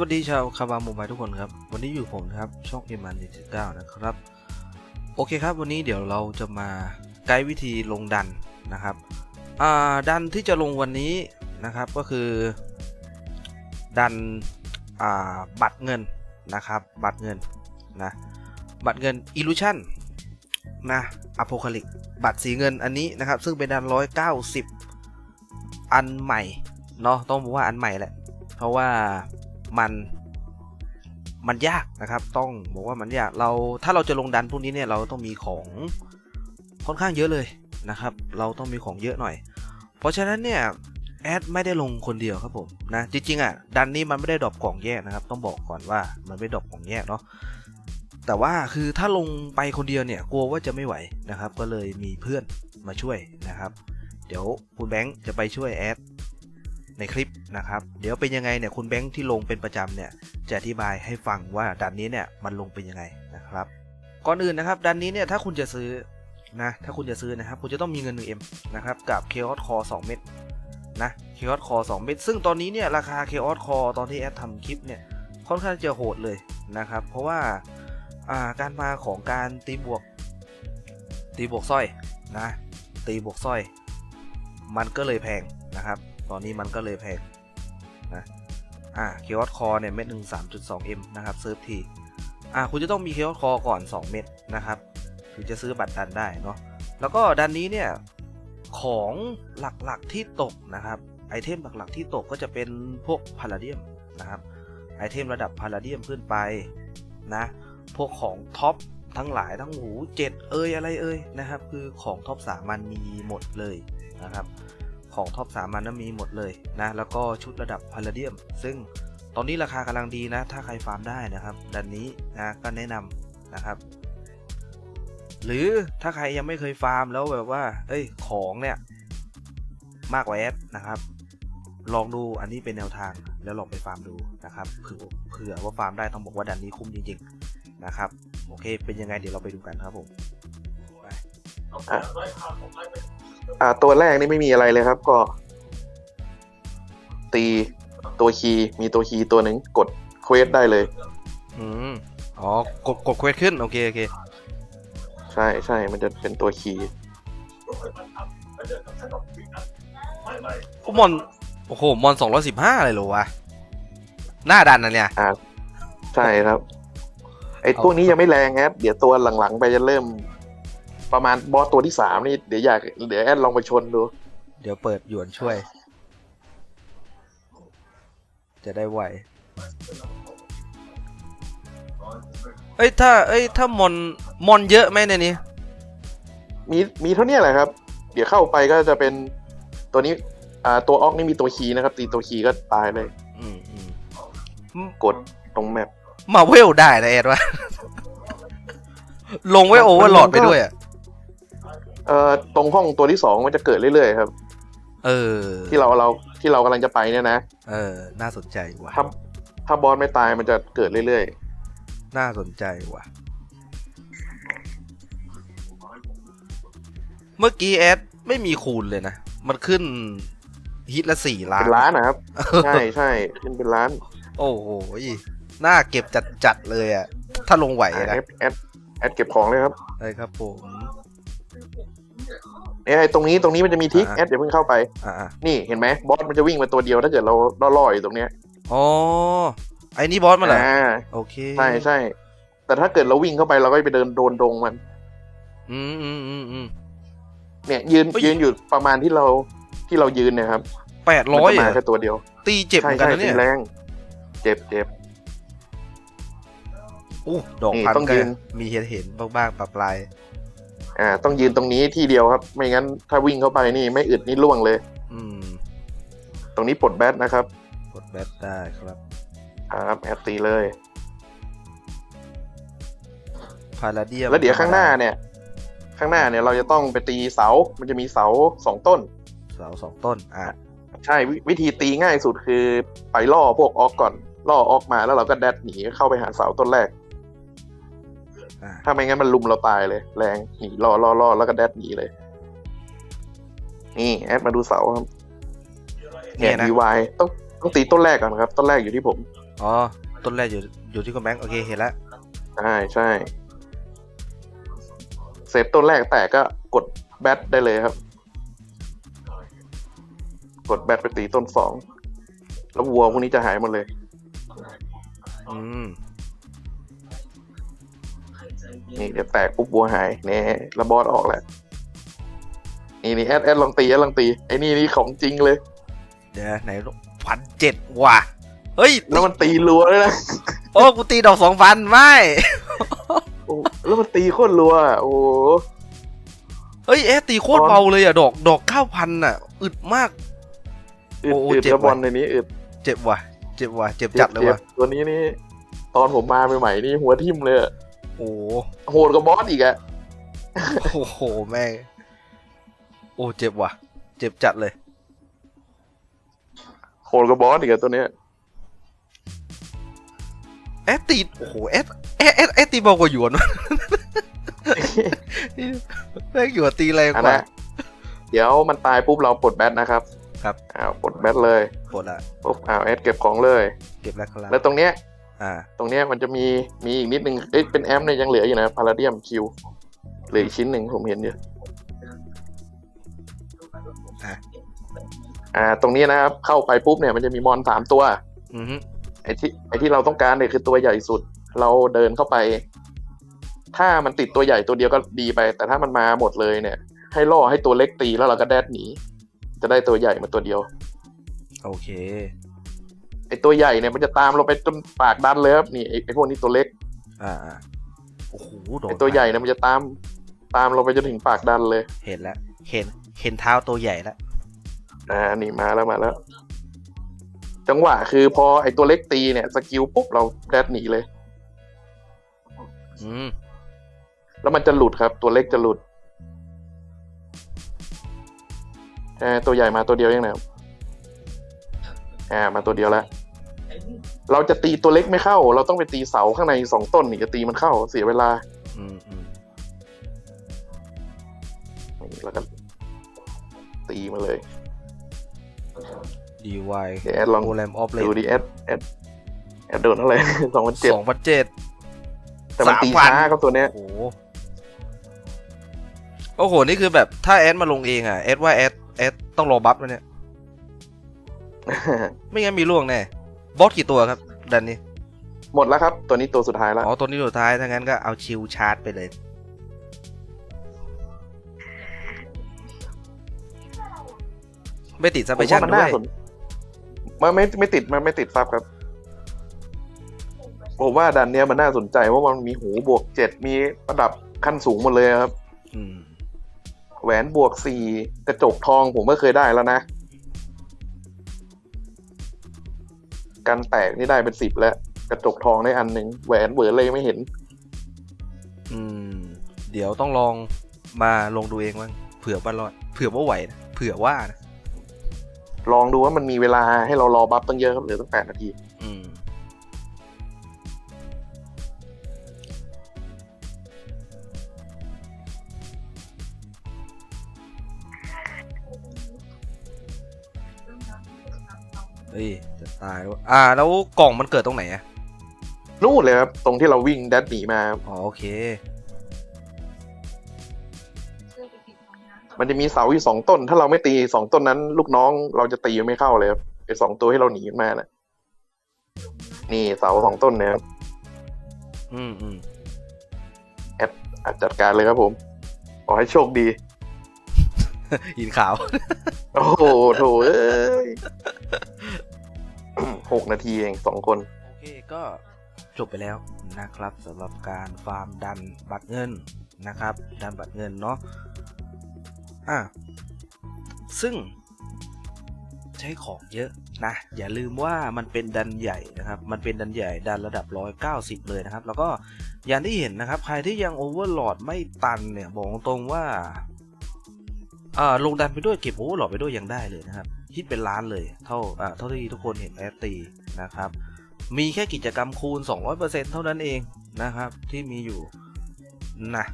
วัสดีชาวคาบาโมบายทุกคนครับ วันนี้อยู่ผมนะครับ ช่องเอ็มันดิจิตนะครับ โอเคครับ วันนี้เดี๋ยวเราจะมาไกด์วิธีลงดันนะครับอ่าดันที่จะลงวันนี้นะครับก็คือ ดันอ่าบัตรเงินนะครับ บัตรเงินนะบัตรเงิน Illusion นะอ p o c a l y p บัตรสีเงินอันนี้นะครับ ซึ่งเป็นดัน190อันใหม่เนาะต้องบอกว่าอันใหม่แหละเพราะว่า มันมันยากนะครับ ต้องบอกว่ามันยากเราถ้าเราจะลงดันพวกนี้เนี่ยเราต้องมีของค่อนข้างเยอะเลยนะครับ เราต้องมีของเยอะหน่อย เพราะฉะนั้นเนี่ยแอดไม่ได้ลงคนเดียวครับผมนะจริงๆอะดันนี้มันไม่ได้ดรอปกล่องแยกนะครับ ต้องบอกก่อนว่ามันไม่ดรอปกล่องแยกเนาะแต่ว่าคือถ้าลงไปคนเดียวเนี่ยกลัวว่าจะไม่ไหวนะครับ ก็เลยมีเพื่อนมาช่วยนะครับ เดี๋ยวคุณแบงค์จะไปช่วยแอด ในคลิปนะครับ เดี๋ยวเป็นยังไงเนี่ยคุณแบงค์ที่ลงเป็นประจำเนี่ยจะอธิบายให้ฟังว่าดันนี้เนี่ยมันลงเป็นยังไงนะครับ ก่อนอื่นนะครับดันนี้เนี่ยถ้าคุณจะซื้อนะถ้าคุณจะซื้อนะครับคุณจะต้องมีเงิน 1M นะครับกับ Chaos Core 2เม็ดนะ Chaos Core 2เม็ดซึ่งตอนนี้เนี่ยราคา Chaos Core ตอนที่แอดทำคลิปเนี่ยค่อนข้างจะโหดเลยนะครับ เพราะว่าอ่าการมาของการตีบวก ตีบวกสร้อยนะตีบวกสร้อย มันก็เลยแพงนะครับ ตอนนี้มันก็เลยแพงนะอ่าเคียวคอเนี่ยเม็ดหนึ่งสามจุดสองเอ็มนะครับเซิร์ฟทีอ่าคุณจะต้องมีเคียวคอก่อน 2 เม็ดนะครับถึงจะซื้อบัตรดันได้เนาะแล้วก็ดันนี้เนี่ยของหลักๆที่ตกนะครับไอเทมหลักๆที่ตกก็จะเป็นพวกพาราเดียมนะครับไอเทมระดับพาราเดียมขึ้นไปนะพวกของท็อปทั้งหลายทั้งหูเจ็ดเอยอะไรเอยนะครับ คือของท็อปสามันมีหมดเลยนะครับ ของท็อปสามันนั้นมีหมดเลยนะแล้วก็ชุดระดับพาราเดียม ซึ่งตอนนี้ราคากำลังดีนะ ถ้าใครฟาร์มได้นะครับดันนี้นะก็แนะนำนะครับ หรือถ้าใครยังไม่เคยฟาร์มแล้วแบบว่า เอ้ยของเนี่ยมากกว่าแอดนะครับ ลองดูอันนี้เป็นแนวทางแล้วลองไปฟาร์มดูนะครับเผื่อเผื่อว่าฟาร์มได้ต้องบอกว่าดันนี้คุ้มจริงๆนะครับโอเค เป็นยังไงเดี๋ยวเราไปดูกันครับผมไป อะอ่า ตัวแรกนี่ไม่มีอะไรเลยครับ ก็ ตีตัวคีย์มีตัวคีย์ตัวหนึ่งกดเควสได้เลย อืมอ๋อกดกดเควสขึ้น โอเค โอเค ใช่ใช่มันจะเป็นตัวคีย์โอ้มอน โอ้โห มอนสองร้อยสิบห้าเลยเหรอวะ หน้าดันนะเนี่ย อ่า ใช่ครับ ไอ้เอาพวกนี้ยังไม่แรงแอดเดี๋ยวตัวหลังๆ ไปจะเริ่ม ประมาณบอสตัวที่สามนี่เดี๋ยวอยากเดี๋ยวแอดลองไปชนดู เดี๋ยวเปิดหยวนช่วย จะได้ไวเอ้ยถ้าเอ้ยถ้ามอนมอนเยอะไหมในนี้มีมีเท่านี้แหละครับ เดี๋ยวเข้าไปก็จะเป็นตัวนี้อ่าตัวออกนี่มีตัวคีย์นะครับ ตีตัวคีย์ก็ตายเลย อืมอืมกดตรงแมปมาเวลได้นะแอดวะ ลงไว้โอเวอร์หลอดไปด้วยอะ เอ่อตรงห้องตัวที่สองมันจะเกิดเรื่อยๆครับ เออ ที่เราเราที่เรากำลังจะไปเนี่ยนะเออ น่าสนใจว่ะถ้าถ้าบอสไม่ตายมันจะเกิดเรื่อยน่าสนใจว่ะ เมื่อกี้แอดไม่มีคูณเลยนะ มันขึ้นฮิตละสี่ๆล้าเป็นนล้านนะครับ ใช่ใช่ขึ้นเป็นล้าน โอ้โหน่าเก็บจัดจัดๆเลยอะ ถ้าลงไหวอะนะแอดแอดแอดเก็บของเลยครับใช่ครับผม เนี่ยไอ้ตรงนี้ตรงนี้มันจะมีทิกอ่าแอดเดี๋ยวเพิ่งเข้าไปอ่านี่เห็นไหมบอสมันจะวิ่งมาตัวเดียวถ้าเกิดเราล่อๆอยู่ตรงเนี้ยอ๋อไอ้นี่บอสมาเหรออ่าโอเคใช่ใช่แต่ถ้าเกิดเราวิ่งเข้าไปเราก็ไปเดินโดนดงมัน อืมอืมอืมอืมเนี่ย ยืนเฮ้ยยืนอยู่ประมาณที่เราที่เรายืนเนี่ยครับแปดมันร้อยจะเหรมาอแค่ตัวเดียว ตีเจ็บเหใช่มือนกันใช่นะตีเนี่ยแรง เจ็บเจ็บอู้ดอกนี่พันต้องก็ยืนมีเห็นเห็นบ้างๆปรับปลาย อ่า ต้องยืนตรงนี้ที่เดียวครับ ไม่งั้นถ้าวิ่งเข้าไปนี่ไม่อึดนี่ล่วงเลย อืม ตรงนี้ปลดแบทนะครับกดแบตได้ครับครับแอดตีเลยพาราเดียมแล้วเดี๋ยวข้างหน้าเนี่ย ข้างหน้าเนี่ยเราจะต้องไปตีเสา มันจะมีเสาสองต้น เสาสองต้น อะใช่วิวิธีตีง่ายสุดคือไปล่อพวกออกก่อน ล่อออกมาแล้วเราก็แดดหนีเข้าไปหาเสาต้นแรกอะ ถ้าไม่งั้นมันลุมเราตายเลย แรงหนีล่อล่อล่อแล้วก็แดดหนีเลย นี่แอดมาดูเสาครับเนี่เนี่ยยนะดีวต้องต้องตีต้นแรกก่อนครับ ต้นแรกอยู่ที่ผม อ๋อ ต้นแรกอยู่อยู่ที่คุณแบงค์โอเคเห็นแล้วใช่ใช่เซฟต้นแรกแตกก็กดแบทได้เลยครับ กดแบทไปตีต้นสอง แล้ววัวพวกนี้จะหายหมดเลย อืม นี่เดี๋ยวแตกปุ๊บวัวหายแน่แล้วบอสออกแล้วนี่นี่แอดแอดลองตีแอดลองตีไอ้นี่นี่ของจริงเลยเดี๋ยวไหนพันเจ็ดว่ะเฮ้ยแล้วมันตีรัวเลยนะโอ้กูตีดอกสองพันไม่โอ้แล้วมันตีโคตรรัวอะโอ้โหเฮ้ยเอ๊ะตีโคตรตอนเบาเลยอะดอกดอกเก้าพันอะ อึดมากอึดโอ้โหอึดเจ็บแล้วบอลว่ะในนี้อึดเจ็บว่ะ เจ็บว่ะเจ็บจัดเลยว่ะจ็บตัวนี้นี่ตอนผมมาใหม่ๆนี่หัวทิ่มเลยอะ โอ้โหดกว่าบอสอีกอะโอ้โหแม่งโอ้เจ็บว่ะ เจ็บจัดเลย โหดกว่าบอสอีกอะตัวเนี้ยแอดตีโอ้โหแอดแอดแอดแอดตีเบากว่าหยวนวะนี่แม่งหยวนตีแรงอันกว่านะเดี๋ยวมันตายปุ๊บเราปลดแบทนะครับ ครับอ้าวปลดแบทเลยปวดละปุ๊บอ้าวเอสเก็บของเลย เก็บแล้วครับแล้วตรงเนี้ย อ่า ตรงเนี้ยมันจะมีมีอีกนิดนึงเอ้ยเป็นแอมเนี่ยยังเหลืออยู่นะพาราเดียมคิวเหลืออีกชิ้นหนึ่งผมเห็นอยู่อะอ่า ตรงนี้นะครับ เข้าไปปุ๊บเนี่ยมันจะมีมอนสามตัว อือฮึไอ้ที่ไอ้ที่เราต้องการเนี่ยคือตัวใหญ่สุด เราเดินเข้าไป ถ้ามันติดตัวใหญ่ตัวเดียวก็ดีไป แต่ถ้ามันมาหมดเลยเนี่ย ให้ล่อให้ตัวเล็กตีแล้วเราก็แดดหนี จะได้ตัวใหญ่มาตัวเดียว โอเค ไอ้ตัวใหญ่เนี่ยมันจะตามเราไปจนปากดันเลยครับนี่ไอ้ไอ้พวกนี้ตัวเล็กอ่าอ่าโอ้โหโดนไอ้ตัวใหญ่เนี่ยมันจะตามตามเราไปจนถึงปากดันเลย เห็นแล้วเห็นเห็นเท้าตัวใหญ่แล้วอ่านี่มาแล้วมาแล้ว จังหวะคือพอไอ้ตัวเล็กตีเนี่ยสกิลปุ๊บเราแดดหนีเลย อืมแล้วมันจะหลุดครับ ตัวเล็กจะหลุดอ่าตัวใหญ่มาตัวเดียวยังนะครับอ่ามาตัวเดียวแล้ว เราจะตีตัวเล็กไม่เข้า เราต้องไปตีเสาข้างในสองต้นนี่จะตีมันเข้าเสียเวลา อืมอืมนี่แล้วก็ตีมาเลยดีวายเดี๋ยวแอดลอง โปรแรมออฟเลดูดิแอดแอดแอดโดนเท่าไหร่ สองพันเจ็ดสองพันเจ็ด แต่มันตี3,000 ช้าครับตัวเนี้ย โอ้โห โอ้โห นี่คือแบบถ้าแอดมาลงเองอะแอดว่าแอดแอดต้องรอบัฟแล้วเนี่ย ไม่งั้นมีล่วงแน่ บอสกี่ตัวครับดันนี้ หมดแล้วครับ ตัวนี้ตัวสุดท้ายแล้วอ๋อตัวนี้ตัวสุดท้ายถ้างั้นก็เอาชิลชาร์จไปเลย ไม่ติดซับผไปมชั่ว่านมันด้วน่ายสนมันไม่ไม่ติดมันไม่ติดซับครับ ผมว่าดันเนี้ยมันน่าสนใจเพราะมันมีหูบวกเจ็ดมีระดับขั้นสูงหมดเลยครับ อืมแหวนบวกสี่กระจกทองผมก็เคยได้แล้วนะ กันแตกนี่ได้เป็นสิบแล้ว กระจกทองได้อันหนึ่งแหวนเหวอเลยไม่เห็น อืม เดี๋ยวต้องลองมาลงดูเองว่างเผื่อว่ารอดเผื่อว่าไหวนะเผื่อว่านะลองดูว่ามันมีเวลาให้เรารอบัฟตั้งเยอะครับเหลือตั้งแปดนาที อ่า แล้วกล่องมันเกิดตรงไหนอะนู่นเลยครับ ตรงที่เราวิ่งแดดหนีมา อ๋อโอเค มันจะมีเสาอยู่สองต้น ถ้าเราไม่ตีสองต้นนั้น ลูกน้องเราจะตีไม่เข้าเลยครับไอ้สองตัวที่เราหนีมาน่ะ นี่เสาสองต้นเนี่ยครับอืมอืมอะจัดการเลยครับผมขอให้โชคดี หินขาว โอ้โหโถเอ้ย หกนาทีเองสองคน โอเคก็จบไปแล้วนะครับสำหรับการฟาร์มดันบัตรเงินนะครับ ดันบัตรเงินเนาะอะซึ่งใช้ของเยอะนะ อย่าลืมว่ามันเป็นดันใหญ่นะครับ มันเป็นดันใหญ่ดันระดับ 190 เลยนะครับ แล้วก็อย่างที่เห็นนะครับ ใครที่ยังโอเวอร์โหลดไม่ตันเนี่ย บอกตรงว่าอ่าลงดันไปด้วยเก็บโอเวอร์โหลดไปด้วยยังได้เลยนะครับ คิดเป็นล้านเลย เท่าอ่าเท่าที่ทุกคนเห็นแอดตีนะครับ มีแค่กิจกรรมคูณ 200%เท่านั้นเองนะครับ ที่มีอยู่นะ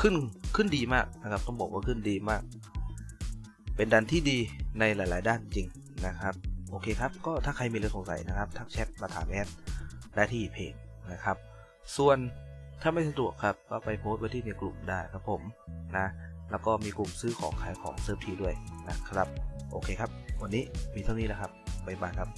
ขึ้นขึ้นดีมากนะครับต้องบอกว่าขึ้นดีมาก เป็นดันที่ดีในหลาย ๆ ด้านจริงนะครับโอเคครับ ก็ถ้าใครมีเรื่องสงสัยนะครับ ทักแชทมาถามแอดได้ที่เพจนะครับ ส่วนถ้าไม่สะดวกครับ ก็ไปโพสต์ไว้ที่ในกลุ่มได้ครับผมนะ แล้วก็มีกลุ่มซื้อของขายของเซิร์ฟทีด้วยนะครับ โอเคครับ วันนี้มีเท่านี้แล้วครับ บ๊ายบายครับ